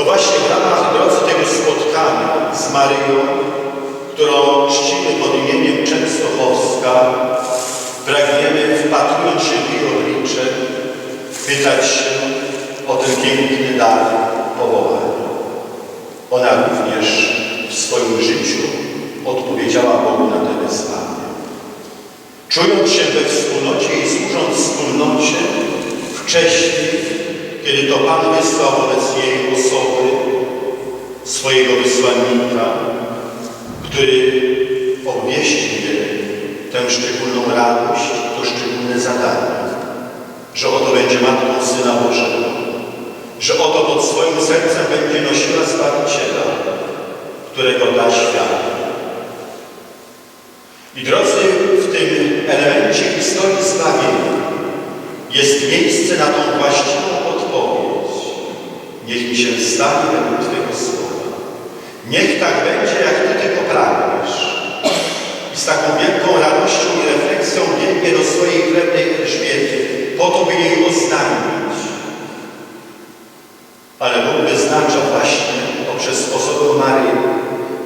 To właśnie w ramach drodzy tego spotkania z Maryją, którą czcimy pod imieniem Częstochowska, pragniemy, wpatrując się w jej oblicze, pytać się o ten piękny dar powołania. Ona również w swoim życiu odpowiedziała Bogu na te wezwanie. Czując się we wspólnocie i służąc wspólnocie, wcześniej, kiedy to Pan wysłał wobec jej osoby swojego wysłannika, który obwieścił tę szczególną radość, to szczególne zadanie, że oto będzie Matką Syna Bożego, że oto pod swoim sercem będzie nosiła Zbawiciela, którego da świat. I drodzy, w tym elemencie historii zbawienia jest miejsce na tą właściwą odpowiedź. Niech mi się stanie według Twojego słowa. Niech tak będzie, jak Ty tego pragniesz. I z taką wielką radością i refleksją biegnie do swojej krewnej Elżbiety, po to, by jej oznajmić. Ale Bóg wyznacza właśnie poprzez osobę Maryi,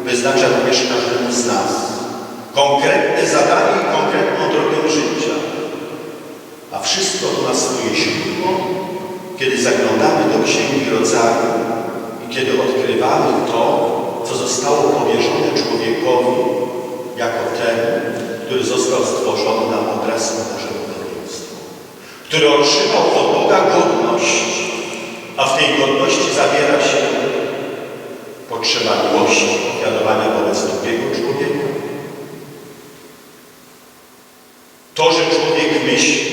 wyznacza również każdemu z nas konkretne zadanie i konkretną drogę życia. A wszystko to ma swoje źródło, kiedy zaglądamy do Księgi Rodzaju i kiedy odkrywamy to, zostało powierzone człowiekowi jako ten, który został stworzony na obraz Bożego podobieństwa, który otrzymał od Boga godność, a w tej godności zawiera się potrzeba miłości, ofiarowania wobec drugiego człowieka, To, że człowiek myśli,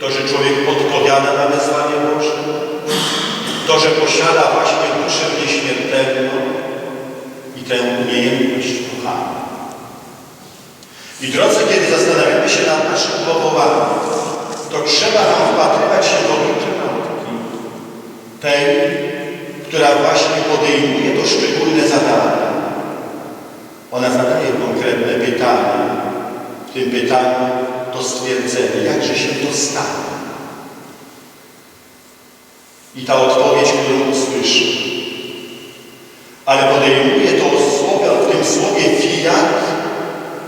to, że człowiek odpowiada na wezwanie Boże, to, że posiada właśnie duszę nieśmiertelną tę umiejętność kochania. I drodzy, kiedy zastanawiamy się nad naszym powołaniem, to trzeba nam wpatrywać się w oblicze nauki, tej, która właśnie podejmuje to szczególne zadanie. Ona zadaje konkretne pytanie, w tym pytaniu to stwierdzenie, jakże się to stanie. I ta odpowiedź, którą usłyszy. Ale podejmuje to słowo, w tym słowie fiat,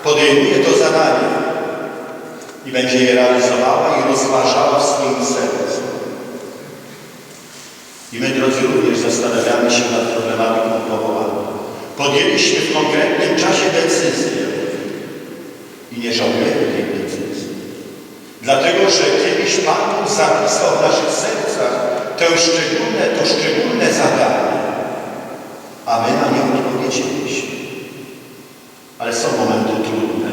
podejmuje to zadanie i będzie je realizowała i rozważała w swoim sercu. I my, drodzy, również zastanawiamy się nad problematyką powołania. Podjęliśmy w konkretnym czasie decyzję, i nie żałujemy tej decyzji. Dlatego, że kiedyś Pan zapisał w naszych sercach to szczególne, to szczególne zadanie, a my na nie odpowiedzieliśmy. Ale są momenty trudne.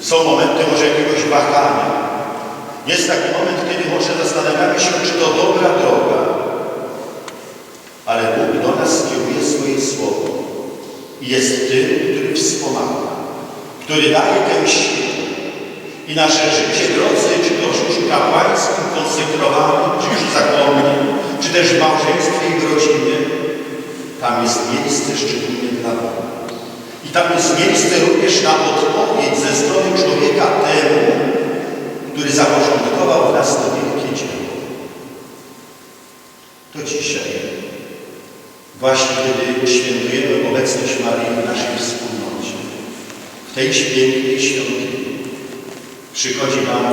Są momenty może jakiegoś wahania. Jest taki moment, kiedy może zastanawiamy się, czy to dobra droga. Ale Bóg do nas kieruje swoje słowo. I jest tym, który wspomaga który daje tę siłę. I nasze życie, drodzy, czy to w życiu kapłańskim, konsekrowanym, czy już zakonnym, czy też w małżeństwie i w rodzinie, tam jest miejsce szczególnie dla Boga. I tam jest miejsce również na odpowiedź ze strony człowieka temu, który zaporządkował w nas to wielkie dzieło. To dzisiaj, właśnie kiedy świętujemy obecność Maryi w naszej wspólnocie, w tej pięknej świątyni przychodzi nam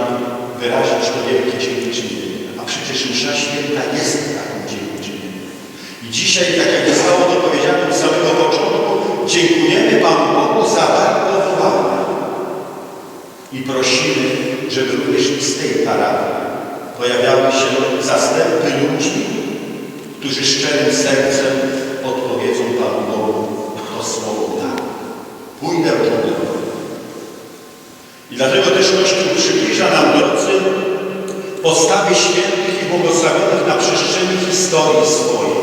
wyrazić to wielkie dziękczynienie. A przecież msza święta jest. I dzisiaj, tak jak zostało to powiedziane od samego początku, dziękujemy Panu Bogu za dar powołania. I prosimy, żeby również z tej parafii pojawiały się zastępy ludzi, którzy szczerym sercem odpowiedzą Panu Bogu to słowo tak. Pójdę w drogę. I dlatego też Kościół przybliża nam, drodzy, postawy świętych i błogosławionych na przestrzeni historii swojej,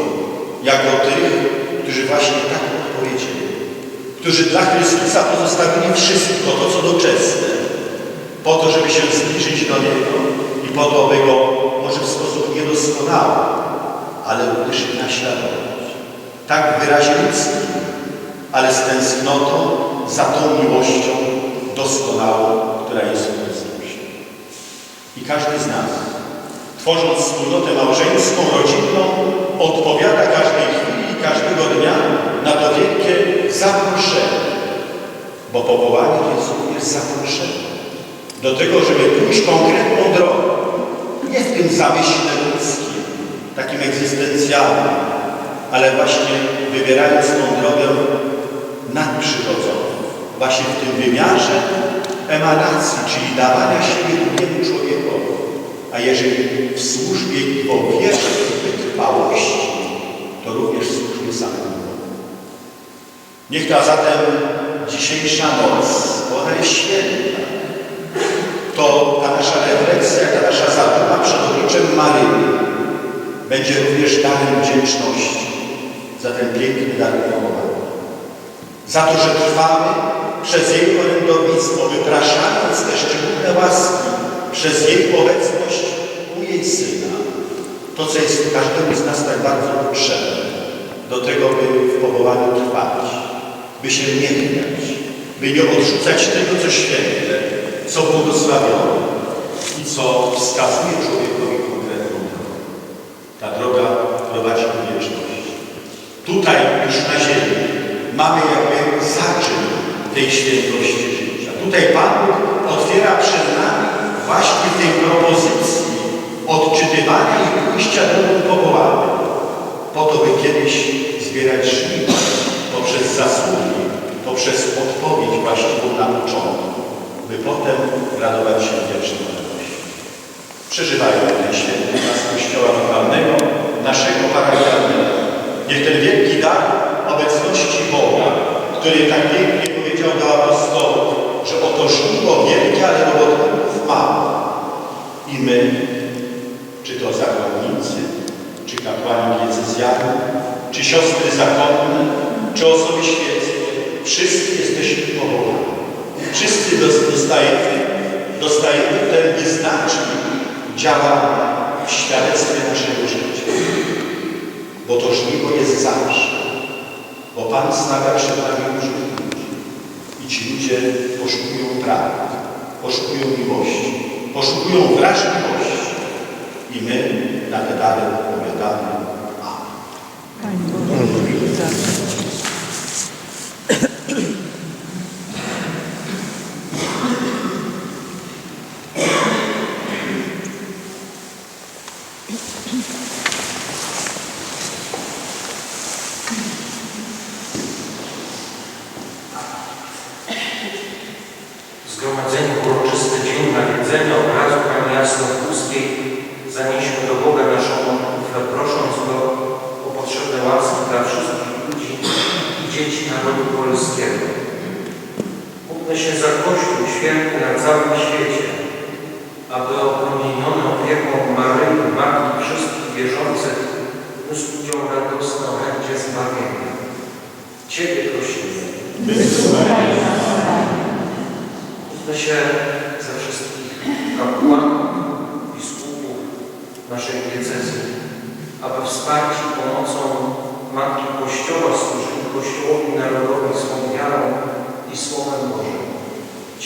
jako tych, którzy właśnie tak odpowiedzieli, którzy dla Chrystusa pozostawili wszystko to, co doczesne, po to, żeby się zbliżyć do Niego i po to, by Go może w sposób niedoskonały, ale również naśladować. Tak w wyrazie ludzkim, ale z tęsknotą za tą miłością doskonałą, która jest w Chrystusie. I każdy z nas, tworząc wspólnotę małżeńską, rodzinną, odpowiada każdej chwili każdego dnia na to wielkie zaproszenie. Bo powołanie jest również zaproszenie do tego, żeby pójść konkretną drogą. Nie w tym zamyśle ludzkim, takim egzystencjalnym, ale właśnie wybierając tą drogę nadprzyrodzoną. Właśnie w tym wymiarze emanacji, czyli dawania siebie drugiemu człowiekowi. A jeżeli w służbie i w w wytrwałości, to również w służbie. Niech ta zatem dzisiejsza noc, bo ona jest święta, to ta nasza refleksja, ta nasza zaduma przed obliczem Maryi będzie również darem wdzięczności za ten piękny dar. Za to, że trwamy przez jej orędownictwo, wypraszając te szczególne łaski przez jej obecność u jej Syna. To, co jest każdemu z nas tak bardzo potrzebne, do tego, by w powołaniu trwać, by się nie chwiać, by nie odrzucać tego, co święte, co błogosławione i co wskazuje człowiekowi konkretną drogę. Ta droga prowadzi do wieczności. Tutaj już na ziemi mamy jakby zaczyn tej świętości życia. Tutaj Pan otwiera przed nami właśnie tej propozycji odczytywania i pójścia drogą powołania, po to, by kiedyś zbierać żniwo poprzez zasługi, poprzez odpowiedź właściwą na początku, by potem radować się wieczną radością. Przeżywajmy ten święty czas Kościoła lokalnego, naszego parafialnego. Niech ten wielki dar obecności Boga, który tak pięknie powiedział do apostołów, że oto żniwo wielkie, ale robotników mało. I my, czy to zakonnicy, czy kapłani diecezjani, czy siostry zakonne, czy osoby świeckie, wszyscy jesteśmy powołani. Wszyscy dos- dostajemy, dostajemy ten wyznacznik działania w świadectwie naszego życia. Bo to żniwo jest zawsze. Bo Pan stawia przed nami różnych ludzi. I ci ludzie poszukują prawdy, poszukują miłości, poszukują wrażliwości. I my na te dary odpowiadamy. Amen. Pani Boże, zawsze. Zgromadzenie uroczyste Dzień Nawiedzenia obrazu Pani Jasnowódzkiej zanieśmy do Boga naszą modlitwę, prosząc Go o potrzebne łaski dla wszystkich ludzi i dzieci narodu polskiego. Módlmy się za Kościół święty na całym świecie, aby opromieniony opieką Maryi, Matki wszystkich wierzących, ludziom radosne orędzie zbawienia. Ciebie prosimy. Módlmy się za wszystkich kapłanów, biskupów naszej diecezji, aby wsparci pomocą Matki Kościoła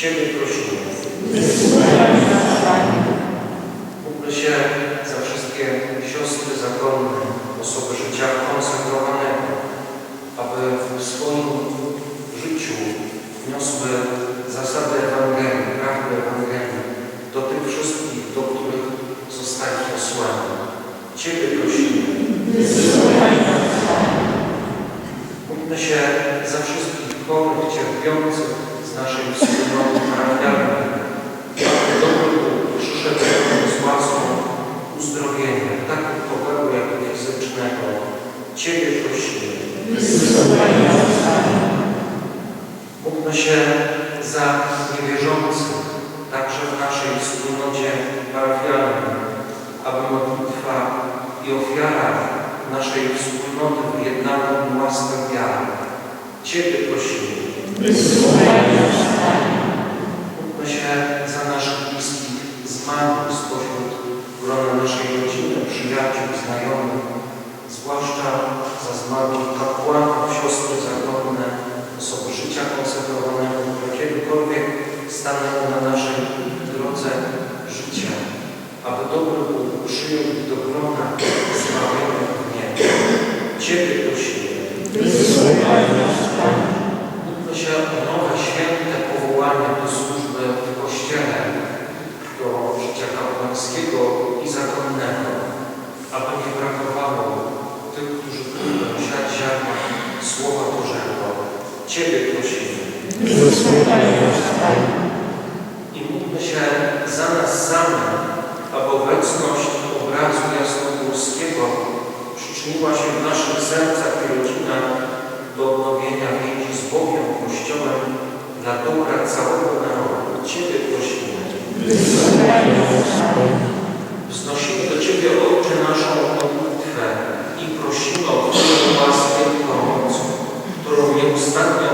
Ciebie prosimy. Módlmy się za wszystkie siostry zakonne, osoby życia konsekrowanego, aby w swoim życiu wniosły zasady Ewangelii, prawdy Ewangelii do tych wszystkich, do których zostali posłani. Ciebie prosimy. Módlmy się za wszystkich chorych, cierpiących z naszej wspólnoty parafialnej, aby dobry Bóg przyszedł z łaską uzdrowienia, tak duchowego, jak i fizycznego. Ciebie prosimy. Módlmy się za niewierzących, także w naszej wspólnocie parafialnej, aby modlitwa i ofiara naszej wspólnoty wyjednała im łaskę wiary. Ciebie prosimy. Módlmy się za naszych bliskich zmarłych spośród grona naszej rodziny, przyjaciół, znajomych, zwłaszcza za zmarłych kapłanów, siostry zakonne, osoby życia konsekrowanego, które kiedykolwiek stanęły na naszej drodze życia, aby dobry Bóg przyjął do grona niebie. Ciebie prosimy. Wysłuchaj nas, się o nowe, święte powołanie do służby w Kościele, do życia kapłańskiego i zakonnego, aby nie brakowało tych, którzy będą siać ziarna Słowa Bożego. Ciebie prosimy. I módlmy się za nas samych, aby obecność obrazu jasnogórskiego przyczyniła się w naszych sercach i rodzinach do odnowienia więzi z Bogiem, Kościołem, dla dobra całego narodu. Ciebie prosimy. Wznosimy do Ciebie, Ojcze, naszą modlitwę i prosimy o Twoją łaskę i pomoc, którą nieustannie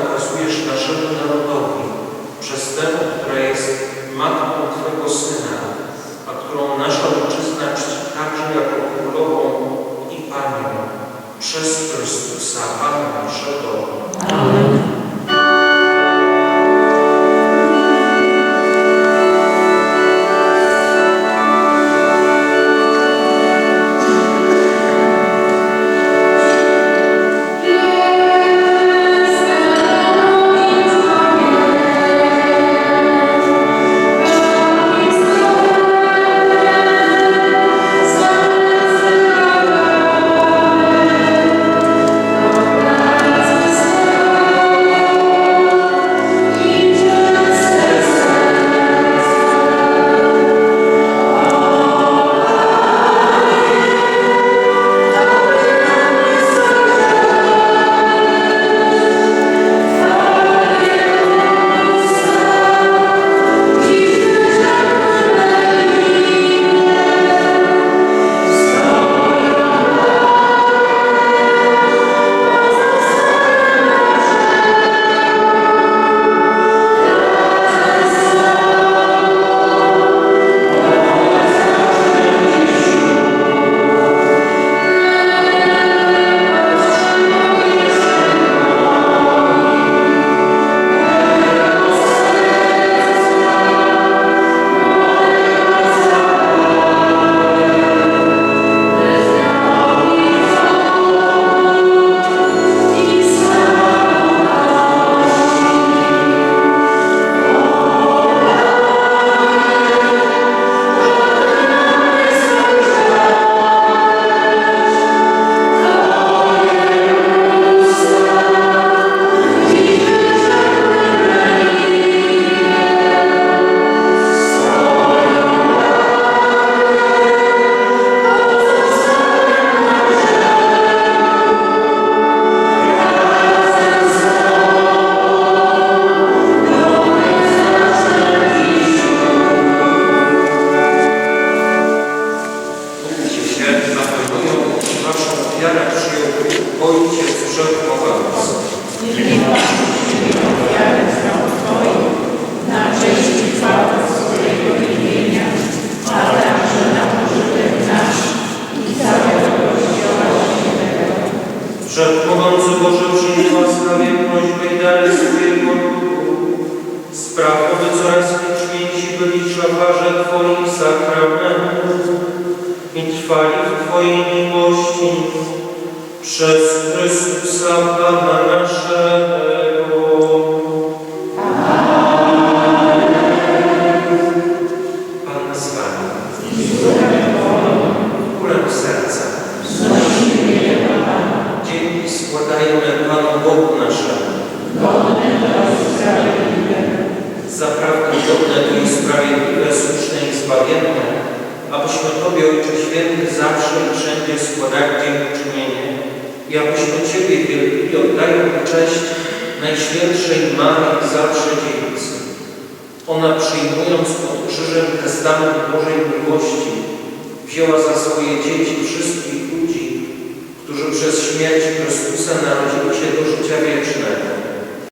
byli szafarze Twoich sakramentów i trwali w Twojej miłości przez Chrystusa Pana naszego. Godne to i sprawiedliwe, słuszne i zbawienne, abyśmy Tobie, Ojcze Święty, zawsze i wszędzie składali dziękczynienie i abyśmy Ciebie wielbili, oddając cześć Najświętszej Marii zawsze Dziewicy. Ona przyjmując pod krzyżem testament Bożej miłości, wzięła za swoje dzieci wszystkich ludzi, którzy przez śmierć Chrystusa narodzili się do życia wiecznego.